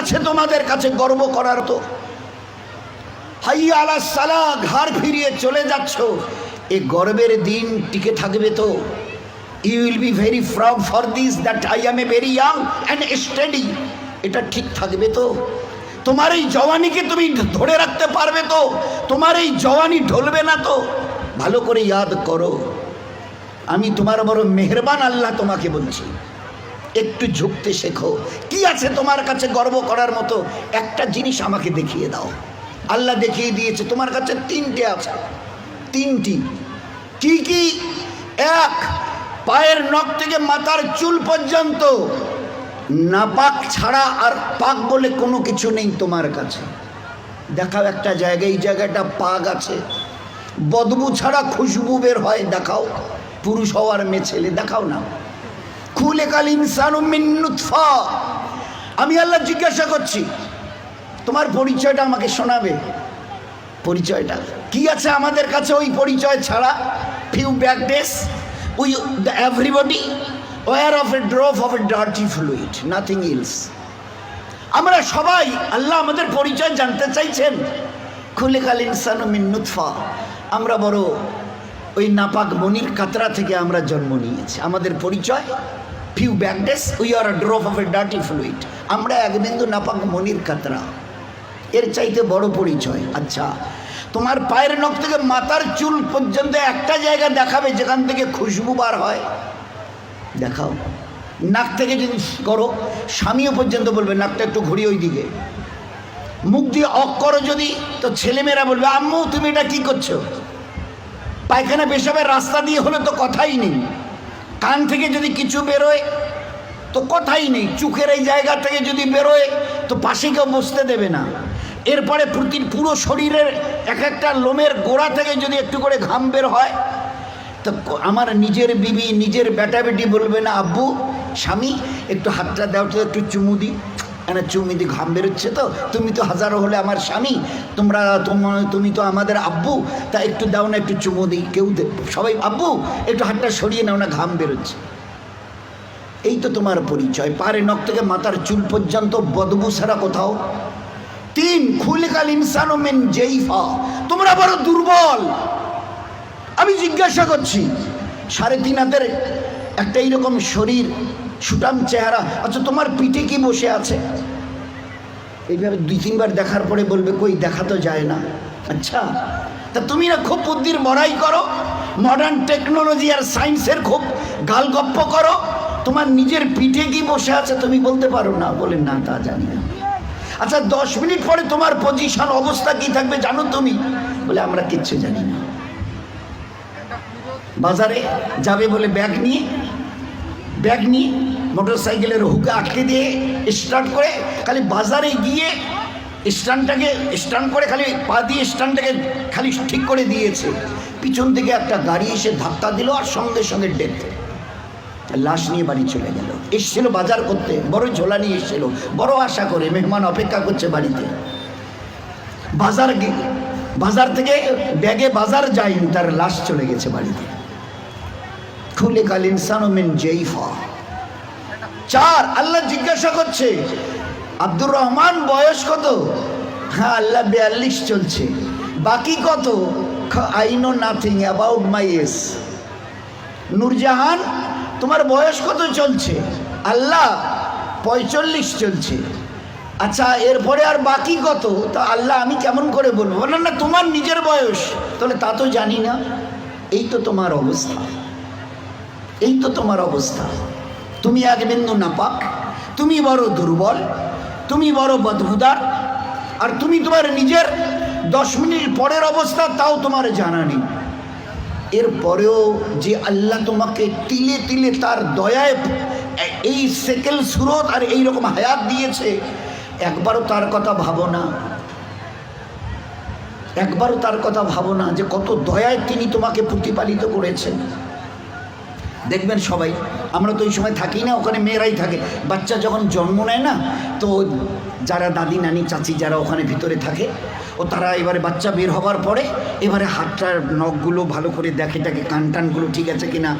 আছে তোমাদের কাছে গর্ব করার তো। হাইয়া আলা সালা ঘর ফিরিয়ে চলে যাচ্ছ। এ গর্বের দিন টিকে থাকবে তো। You will be very proud for this that I am a very young and study এটা ঠিক থাকবে তো। তোমার এই জওয়ানিকে তুমি ধরে রাখতে পারবে তো। তোমার এই জওয়ানি ঢলবে না তো। ভালো করে ইয়াদ করো। আমি তোমার বড় মেহরবান আল্লাহ তোমাকে বলছি। একটু ঝুঁকতে শেখো। কি আছে তোমার কাছে গর্ব করার মতো? একটা জিনিস আমাকে দেখিয়ে দাও। আল্লাহ দেখিয়ে দিয়েছে, তোমার কাছে তিনটে আছে। তিনটি। কি কি? এক, পায়ের নখ থেকে মাথার চুল পর্যন্ত। নাপাক ছাড়া আর পাক বলে কোনো কিছু নেই তোমার কাছে। দেখাও একটা জায়গায় এই জায়গাটা পাক আছে। বদবু ছাড়া খুশবু বের হয়, দেখাও। পুরুষ হওয়ার মেয়ে ছেলে, দেখাও না। খুলে কাল ইনসানু মিন নুতফা। আমি আল্লাহ জিজ্ঞাসা করছি, তোমার পরিচয়টা আমাকে শোনাবে? পরিচয়টা। কি আছে আমাদের কাছে ওই পরিচয় ছাড়া? Few back days we the everybody were of a drop of a dirty fluid nothing else আমরা সবাই আল্লাহ আমাদের পরিচয় জানতে চাইছেন। খুলে কাল ইনসানু মিন নুতফা। আমরা বড় ওই নাপাক মনির কাতরা থেকে আমরা জন্ম নিয়েছি। আমাদের পরিচয় few back days we are drop of a dirty fluid আমরা এক বিন্দু নাপাক মনির কাতরা। এর চাইতে বড় পরিচয়। আচ্ছা তোমার পায়ের নখ থেকে মাথার চুল পর্যন্ত একটা জায়গা দেখাবে যেখান থেকে খুশবু বার হয়। দেখাও। নাক থেকে যদি করো, স্বামীও পর্যন্ত বলবে, নাকটা একটু ঘুরি ওই দিকে মুখ দিয়ে অক করো যদি, তো ছেলেমেয়েরা বলবে, আম্মু, তুমি এটা কি করছ? পায়খানা পেশাবের রাস্তা দিয়ে হলে তো কথাই নেই। কান থেকে যদি কিছু বেরোয়, তো কথাই নেই। চোখের এই জায়গা থেকে যদি বেরোয়, তো পাশে কেউ বসতে দেবে না। এরপরে প্রতি পুরো শরীরের এক একটা লোমের গোড়া থেকে যদি একটু করে ঘাম বের হয়, তো আমার নিজের বিবি, নিজের বেটা বেটি বলবে না, আব্বু, স্বামী, একটু হাতটা দাও, তো একটু চুমু দিই। না চুমু দি ঘাম বেরোচ্ছে তো, তুমি তো হাজারো হলে আমার স্বামী, তোমরা, তোম- তো আমাদের আব্বু, তা একটু দাও না, একটু চুমু দিই, কেউ সবাই, আব্বু, একটু হাতটা সরিয়ে নাও না, ঘাম বেরোচ্ছে। এই তো তোমার পরিচয় পারে নখ থেকে মাথার চুল পর্যন্ত বদবু ছাড়া কোথাও? তিন, খুলিকাল ইনসান মেন জেইফা, তোমরা বড় দুর্বল। আমি জিজ্ঞাসা করছি, সাড়ে তিন হাতের একটা এইরকম শরীর সুটাম চেহারা। আচ্ছা তোমার পিঠে কি বসে আছে? এইভাবে দুই তিনবার দেখার পরে বলবে, কই, দেখা তো যায় না। আচ্ছা তা তুমি না খুব বুদ্ধির বড়াই করো মডার্ন টেকনোলজি আর সায়েন্সের খুব গালগপ্প করো। তোমার নিজের পিঠে কি বসে আছে তুমি বলতে পারো না। বলে, না, তা জানি না। আচ্ছা দশ মিনিট পরে তোমার পজিশন অবস্থা কি থাকবে জানো তুমি? বলে, আমরা কিচ্ছু জানি না। বাজারে যাবে বলে ব্যাগ নিয়ে ব্যাগ নিয়ে মোটর সাইকেলের হুকে আটকে দিয়ে স্টার্ট করে খালি বাজারে গিয়ে স্ট্যান্ডটাকে, স্ট্যান্ড করে খালি পা দিয়ে স্ট্যান্ডটাকে খালি ঠিক করে দিয়েছে। পিছন থেকে একটা গাড়ি এসে ধাক্কা দিল আর সঙ্গে সঙ্গে ডেথ লাশ নিয়ে বাড়ি চলে গেল। এসছিল বাজার করতে। বড় ঝোলা নিয়ে এসছিল। বড় আশা করে মেহমান অপেক্ষা করছে বাড়িতে। বাজার বাজার থেকে ব্যাগে বাজার যায়নি, তার লাশ চলে গেছে বাড়িতে। খুলে কাল ইনসান মিন জৈফা। চার, আল্লাহ জিজ্ঞাসা করছে, আব্দুর রহমান বয়স কত? হ্যাঁ আল্লাহ বিয়াল্লিশ চলছে। বাকি কত? I know nothing about my S Nurjahan, তোমার বয়স কত চলছে? আল্লাহ পঁয়চল্লিশ চলছে। আচ্ছা এরপরে আর বাকি কত? তা আল্লাহ আমি কেমন করে বলব? না না, তোমার নিজের বয়স। তাহলে তা তো জানি না। এই তো তোমার অবস্থা। এই তো তোমার অবস্থা। তুমি এক বিন্দু নাপাক, তুমি বড় দুর্বল, তুমি বড় বদহুদার, আর তুমি তোমার নিজের দশ মিনিট পরের অবস্থা তাও তোমার জানা নেই। এরপরেও যে আল্লাহ তোমাকে তিলে তিলে তার দয়ায় এই সেকেল সুরত আর এই রকম হায়াত দিয়েছে, একবারও তার কথা ভাবো না। একবারও তার কথা ভাবো না যে কত দয়ায় তিনি তোমাকে প্রতিপালিত করেছেন। দেখবেন সবাই। আমরা তো ওই সময় থাকি না, ওখানে মেয়েরাই থাকে। বাচ্চা যখন জন্ম নেয় না, তো যারা দাদি, নানি, চাচি যারা ওখানে ভিতরে থাকে, ও তারা এবারে বাচ্চা বের হবার পরে এবারে হাতটার নখগুলো ভালো করে দেখে টাকে কান টানগুলো ঠিক আছে কিনা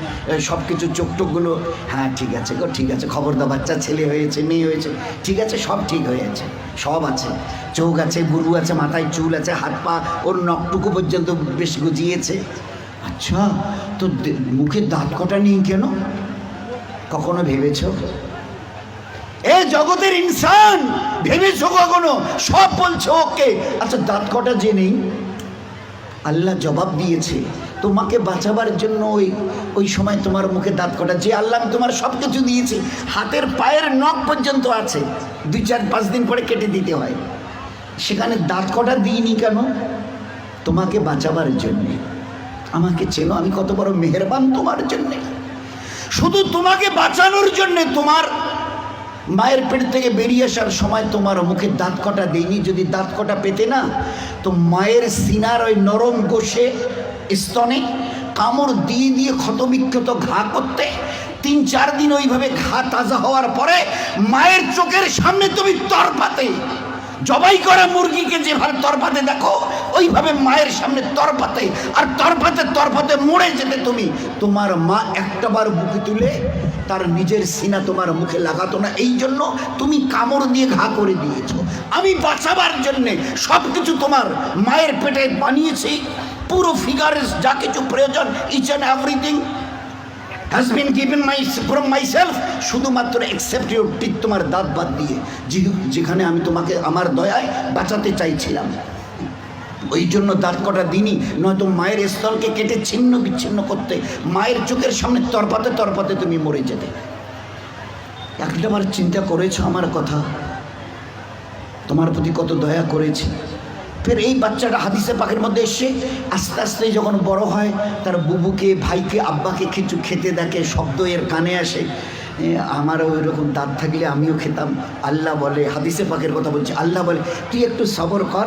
সব কিছু চোখ টোকগুলো হ্যাঁ ঠিক আছে গো, ঠিক আছে, খবরদার বাচ্চা, ছেলে হয়েছে, মেয়ে হয়েছে, ঠিক আছে, সব ঠিক হয়েছে সব আছে। চোখ আছে বুরু আছে, মাথায় চুল আছে হাত পা ওর নখটুকু পর্যন্ত বেশ গজিয়েছে। আচ্ছা তো মুখে দাঁত কটা নেই কেন? কখনো ভেবেছ? এ জগতের ইনসান, ভেবেছ কখনো? সব বলছো ওকে। আচ্ছা দাঁত কটা যে নেই? আল্লাহ জবাব দিয়েছে, তোমাকে বাঁচাবার জন্য ওই ওই সময় তোমার মুখে দাঁত কটা যে আল্লাহ তোমার সব কিছু দিয়েছি, হাতের পায়ের নখ পর্যন্ত আছে, দুই চার পাঁচ দিন পরে কেটে দিতে হয়। সেখানে দাঁত কটা দিইনি কেন? তোমাকে বাঁচাবার জন্যে। আমাকে চেনো, আমি কত বড় মেহেরবান তোমার জন্যে। শুধু তোমাকে বাঁচানোর জন্যে তোমার মায়ের পেট থেকে বেরিয়ে আসার সময় তোমার মুখে দাঁত কটা দেয়নি যদি দাঁত কটা পেতে না, তো মায়ের সিনার ওই নরম গোষে স্তনে কামড় দিয়ে দিয়ে ক্ষতবিক্ষত ঘা করতে, তিন চার দিন ওইভাবে ঘা তাজা হওয়ার পরে মায়ের চোখের সামনে তুমি তরপাতে, জবাই করা মুরগিকে যেভাবে তরপাতে দেখো ওইভাবে মায়ের সামনে তরপাতে আর তরপাতে তরপাতে মরে যেতে তুমি। তোমার মা একটাবার বুকে তুলে তার নিজের সিনা তোমার মুখে লাগাতো না। এই জন্য তুমি কামড় দিয়ে ঘা করে দিয়েছ। আমি বাঁচাবার জন্যে সব কিছু তোমার মায়ের পেটে বানিয়েছি। পুরো ফিগারের যা কিছু প্রয়োজন each and everything has been given my from my self শুধুমাত্র এক্সেপ্ট ইউর টিক তোমার দাঁত বাদ দিয়ে। যেখানে আমি তোমাকে, আমার দয়ায় বাঁচাতে চাইছিলাম। ওই জন্য দাঁত কটা দিনই নয়তো মায়ের স্তনকে কেটে ছিন্ন বিচ্ছিন্ন করতে, মায়ের চোখের সামনে তরপাতে তরপাতে তুমি মরে যেতে। একটাবার চিন্তা করেছ আমার কথা? তোমার প্রতি কত দয়া করেছি। ফের এই বাচ্চাটা হাদিসে পাখির মধ্যে এসে আস্তে আস্তে যখন বড় হয়, তার বুবুকে, ভাইকে, আব্বাকে কিছু খেতে দেখে, শব্দ এর কানে আসে আমারও রকম দাঁত থাকলে আমিও খেতাম। আল্লাহ বলে, হাদিসে পাখির কথা বলছি, আল্লাহ বলে, তুই একটু সবর কর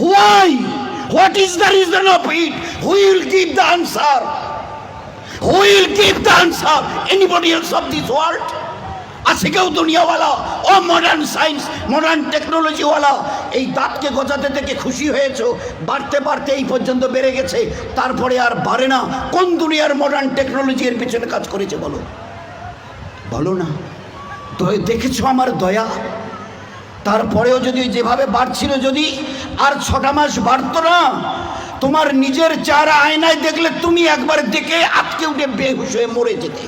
Why what is the reason of it who will give the answer who will give the answer anybody else of this world আছে কেউ দুনিয়াওয়ালা ও মডার্ন সায়েন্স মডার্ন টেকনোলজিওয়ালা এই দাঁতকে গজাতে থেকে খুশি হয়েছো? বাড়তে বাড়তে এই পর্যন্ত বেড়ে গেছে। তারপরে আর বাড়ে না। কোন দুনিয়ার মডার্ন টেকনোলজি এর পিছনে কাজ করেছে বলো? বলো না। দেখেছ আমার দয়া? তারপরেও যদি যেভাবে বাড়ছিল, যদি আর ছটা মাস বাড়তো না, তোমার নিজের চেহারা আয়নায় দেখলে তুমি একবার দেখে আটকে উঠে বেহুশ হয়ে মরে যেতে,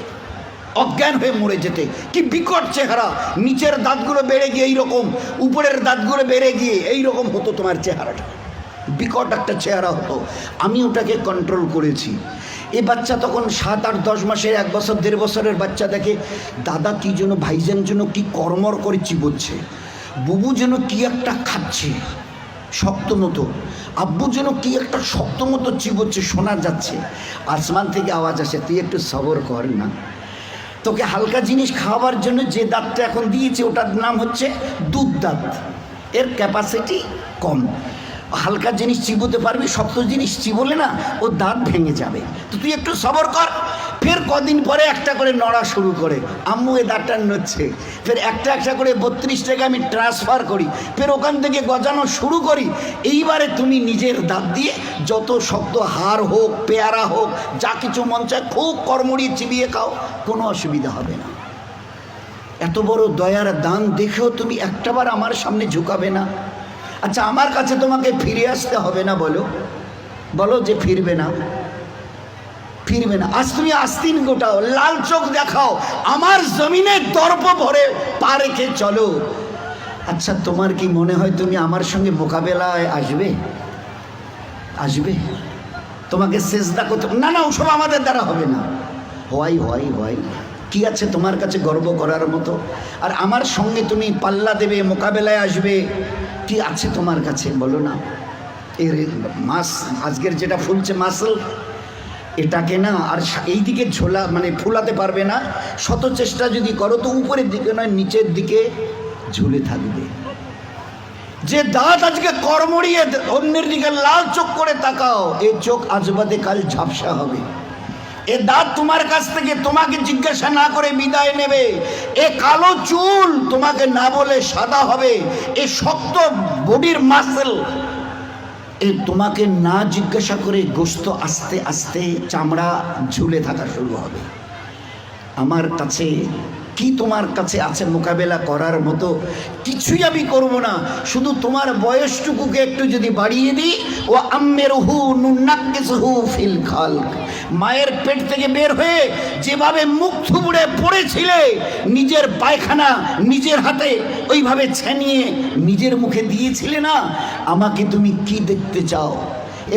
অজ্ঞান হয়ে মরে যেতে। কি বিকট চেহারা। নিচের দাঁতগুলো বেড়ে গিয়ে এইরকম, উপরের দাঁতগুলো বেড়ে গিয়ে এইরকম হতো তোমার চেহারাটা। বিকট একটা চেহারা হতো। আমি ওটাকে কন্ট্রোল করেছি। এ বাচ্চা তখন সাত আট দশ মাসের, এক বছর, দেড় বছরের বাচ্চা দেখে, দাদা কি যেন ভাইজান জন্য কি কর্মর করে চিবোচ্ছে বুবু যেন কি একটা খাচ্ছে, শক্ত মতো। আব্বু যেন কি একটা শক্ত মতো চিবোচ্ছে শোনা যাচ্ছে। আসমান থেকে আওয়াজ আসে, তুই একটু সবর কর না। তোকে হালকা জিনিস খাওয়াবার জন্য যে দাঁতটা এখন দিয়েছে, ওটার নাম হচ্ছে দুধ দাঁত। এর ক্যাপাসিটি কম। হালকা জিনিস চিবোতে পারবি, শক্ত জিনিস চিবোলে না, ও দাঁত ভেঙে যাবে। তো তুই একটু সবর কর। কদিন পরে একটা করে নড়া শুরু করে। আম্মু এ দাঁতটা নড়ছে। ফের একটা একটা করে বত্রিশ টাকা আমি ট্রান্সফার করি। ফের ওখান থেকে গজানো শুরু করি। এইবারে তুমি নিজের দাঁত দিয়ে যত শক্ত হার হোক, পেয়ারা হোক, যা কিছু মন চায় খুব কর্মড়িয়ে চিবিয়ে খাও, কোনো অসুবিধা হবে না। এত বড় দয়ার দান দেখেও তুমি একটাবার আমার সামনে ঝুঁকাবে না। আচ্ছা আমার কাছে তোমাকে ফিরে আসতে হবে না বলো? বলো যে ফিরবে না। ফিরবে না। আজ তুমি আস্তিন গোটাও, লাল চোখ দেখাও, আমার জমিনে দর্প ভরে পা রেখে চলো। আচ্ছা তোমার কি মনে হয় তুমি আমার সঙ্গে মোকাবেলায় আসবে? আসবে? তোমাকে সেজদা করতে না না, ওসব আমাদের দ্বারা হবে না। Why why why. কি আছে তোমার কাছে গর্ব করার মতো? আর আমার সঙ্গে তুমি পাল্লা দেবে, মোকাবেলায় আসবে, কি আছে তোমার কাছে? বলো না। এর মাস আজকের যেটা ফুলছে মাসল এটাকে না আর এই দিকে ঝোলা মানে ফুলাতে পারবে না। শত চেষ্টা যদি করো তো উপরের দিকে নয়, নিচের দিকে ঝুলে থাকবে। যে দাঁত আজকে কর্মড়িয়ে অন্যের দিকে লাল চোখ করে তাকাও এই চোখ আজবাদে কাল ঝাপসা হবে। এ দাঁত তোমার কাছ থেকে তোমাকে জিজ্ঞাসা না করে বিদায় নেবে। এ কালো চুল তোমাকে না বলে সাদা হবে। এ শক্ত বডির মাসেল এ তোমাকে না জিজ্ঞাসা করে গোস্ত আস্তে আস্তে চামড়া ঝুলে থাকা শুরু হবে। আমার কাছে কি তোমার কাছে আছে মোকাবেলা করার মতো? কিছুই আমি করব না। শুধু তোমার বয়সটুকুকে একটু যদি বাড়িয়ে দিই, ও আম্মের হু নুন্নাক্কেসহু ফিল খালক। মায়ের পেট থেকে বের হয়ে যেভাবে মুখ থুবড়ে পড়েছিলে, নিজের পায়খানা নিজের হাতে ওইভাবে ছেনিয়ে নিজের মুখে দিয়েছিলে না? আমাকে তুমি কি দেখতে চাও?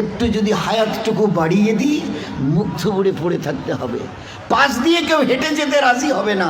একটু যদি হায়াতটুকু বাড়িয়ে দিই, মুখ থুবড়ে পড়ে থাকতে হবে। পাশ দিয়ে কেউ হেঁটে যেতে রাজি হবে না।